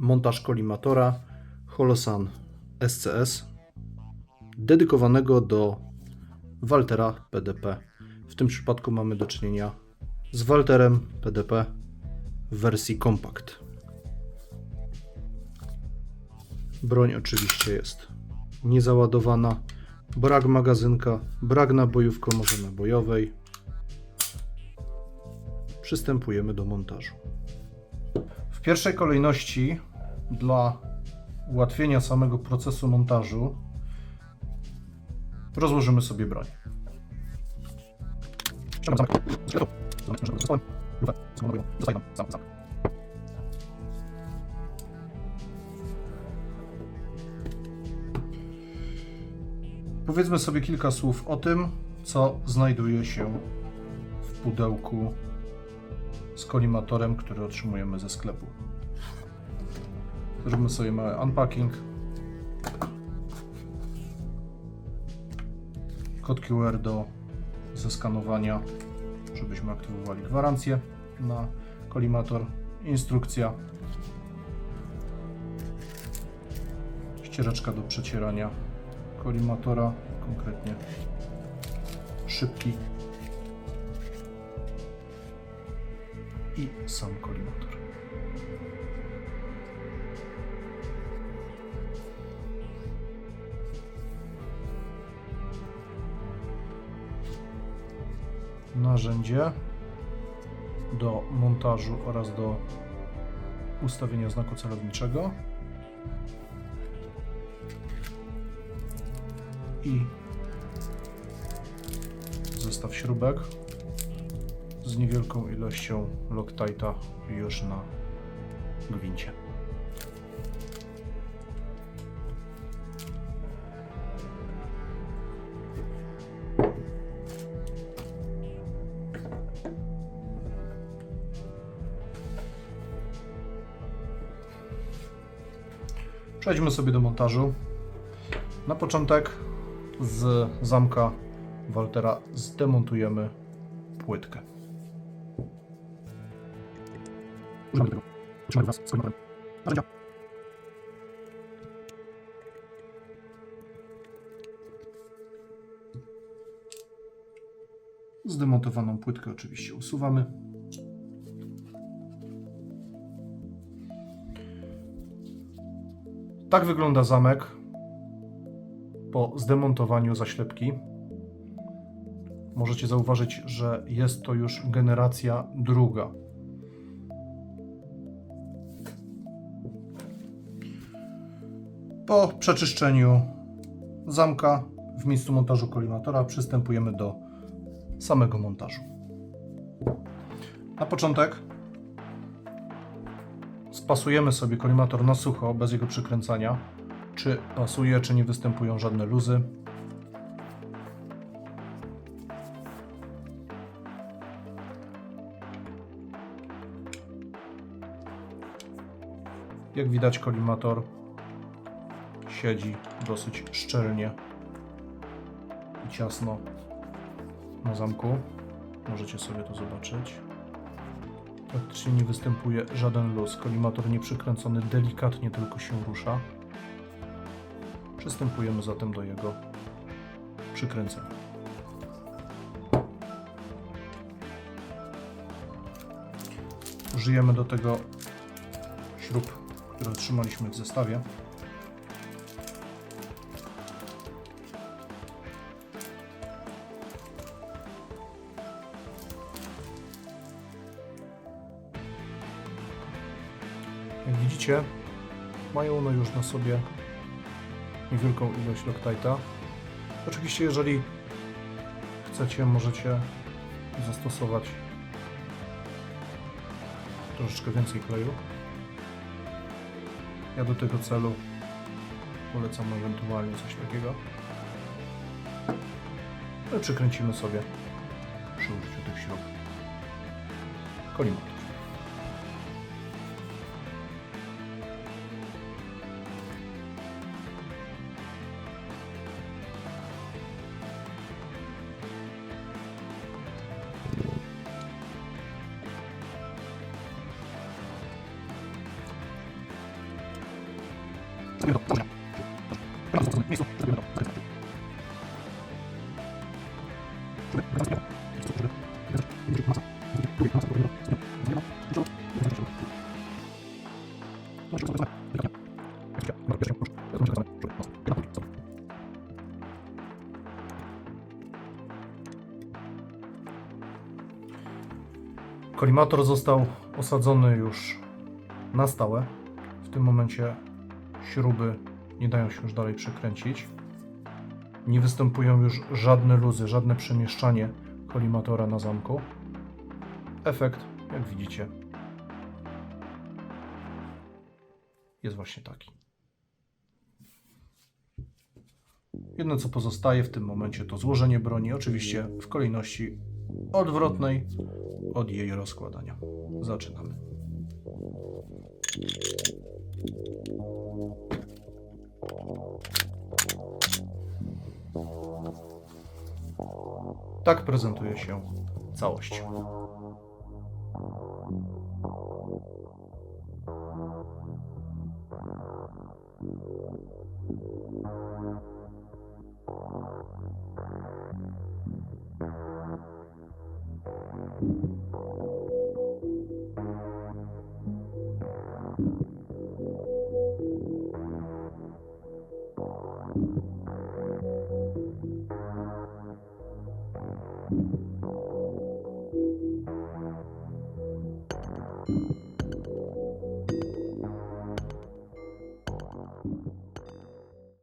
montaż kolimatora Holosan SCS dedykowanego do Waltera PDP. W tym przypadku mamy do czynienia z Walterem PDP w wersji kompakt. Broń oczywiście jest niezaładowana, brak magazynka, brak nabojów komorze nabojowej. Przystępujemy do montażu. W pierwszej kolejności dla ułatwienia samego procesu montażu rozłożymy sobie broń. Powiedzmy sobie kilka słów o tym, co znajduje się w pudełku z kolimatorem, który otrzymujemy ze sklepu. Zrobimy sobie mały unpacking. Kod QR do zeskanowania, żebyśmy aktywowali gwarancję na kolimator. Instrukcja. Ścieżeczka do przecierania kolimatora, konkretnie szybki i sam kolimator. Narzędzie do montażu oraz do ustawienia znaku celowniczego i zestaw śrubek z niewielką ilością Loctite'a już na gwincie. Przejdźmy sobie do montażu. Na początek z zamka Waltera zdemontujemy płytkę. Zdemontowaną płytkę oczywiście usuwamy. Tak wygląda zamek po zdemontowaniu zaślepki. Możecie zauważyć, że jest to już generacja druga. Po przeczyszczeniu zamka w miejscu montażu kolimatora przystępujemy do samego montażu. Na początek spasujemy sobie kolimator na sucho, bez jego przykręcania. Czy pasuje, czy nie występują żadne luzy. Jak widać, kolimator siedzi dosyć szczelnie i ciasno na zamku. Możecie sobie to zobaczyć. Praktycznie nie występuje żaden luz. Kolimator nie przykręcony delikatnie tylko się rusza. Przystępujemy zatem do jego przykręcenia. Użyjemy do tego śrub, które otrzymaliśmy w zestawie. Jak widzicie, mają one już na sobie niewielką ilość Loctite'a. Oczywiście, jeżeli chcecie, możecie zastosować troszeczkę więcej kleju. Ja do tego celu polecam ewentualnie coś takiego. I przykręcimy sobie przy użyciu tych śrub kolimator. Kolimator został osadzony już na stałe. W tym momencie śruby nie dają się już dalej przekręcić. Nie występują już żadne luzy, żadne przemieszczanie kolimatora na zamku. Efekt, jak widzicie, jest właśnie taki. Jedno co pozostaje w tym momencie to złożenie broni, oczywiście w kolejności odwrotnej od jej rozkładania. Zaczynamy. Tak prezentuje się całość. Thank